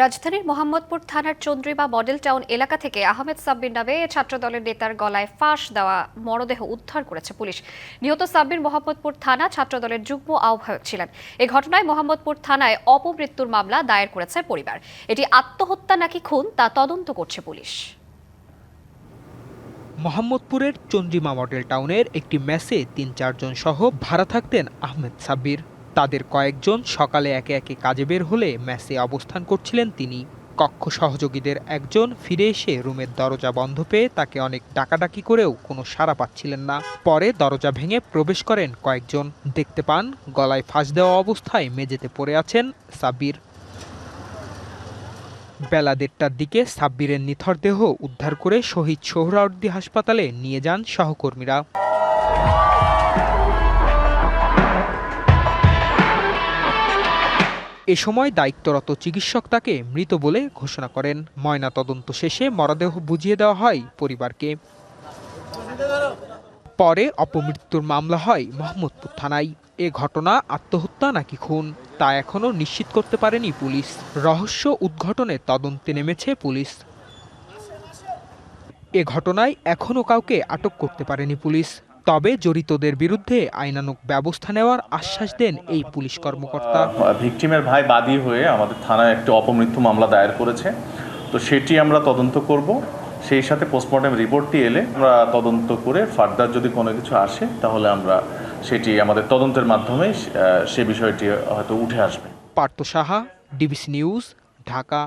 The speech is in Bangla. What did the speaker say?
রাজধানীর মোহাম্মদপুর থানার চন্দ্রিমা মডেল টাউন এলাকা থেকে আহমেদ সাব্বির নামে ছাত্রদলের নেতার গলায় ফাঁস দেওয়া মরদেহ উদ্ধার করেছে পুলিশ। নিহত সাব্বির মোহাম্মদপুর থানা ছাত্রদলের যুগ্ম আহ্বায়ক ছিলেন। এ ঘটনায় মোহাম্মদপুর থানায় অপমৃত্যুর মামলা দায়ের করেছে পরিবার। এটি আত্মহত্যা নাকি খুন তা তদন্ত করছে পুলিশ। মোহাম্মদপুরের চন্দ্রিমা মডেল টাউনের একটি মেসে তিন চারজন সহ ভাড়া থাকতেন আহমেদ সাব্বির। তাদের কয়েকজন সকালে একে একে কাজে বের হলে মেসে অবস্থান করছিলেন তিনি। কক্ষ সহযোগীদের একজন ফিরে এসে রুমের দরজা বন্ধ পেয়ে তাকে অনেক ডাকাডাকি করেও কোনো সাড়া পাচ্ছিলেন না। পরে দরজা ভেঙে প্রবেশ করেন কয়েকজন। দেখতে পান, গলায় ফাঁস দেওয়া অবস্থায় মেঝেতে পড়ে আছেন সাব্বির। বেলা দেড়টার দিকে সাব্বিরের নিথর দেহ উদ্ধার করে শহীদ সোহরাওয়ার্দী হাসপাতালে নিয়ে যান সহকর্মীরা। এ সময় দায়িত্বরত চিকিৎসক তাকে মৃত বলে ঘোষণা করেন। ময়নাতদন্ত শেষে মরদেহ বুঝিয়ে দেওয়া হয় পরিবারকে। পরে অপমৃত্যুর মামলা হয় মোহাম্মদপুর থানায়। এ ঘটনা আত্মহত্যা নাকি খুন, তা এখনও নিশ্চিত করতে পারেনি পুলিশ। রহস্য উদ্ঘটনে তদন্তে নেমেছে পুলিশ। এ ঘটনায় এখনও কাউকে আটক করতে পারেনি পুলিশ। তবে জড়িতদের বিরুদ্ধে আইনানুগ ব্যবস্থা নেওয়ার আশ্বাস দেন এই পুলিশ কর্মকর্তা। ভিকটিমের ভাই বাদী হয়ে আমাদের থানায় একটি অপমৃত্যু মামলা দায়ের করেছে। তো সেটি আমরা তদন্ত করব। সেই সাথে পোস্টমর্টম রিপোর্টটি এলে আমরা তদন্ত করে ফার্দার যদি কোনো কিছু আসে তাহলে আমরা সেটি আমাদের তদন্তের মাধ্যমে সে বিষয়টি হয়তো উঠে আসবে। Partha Saha DBC news Dhaka.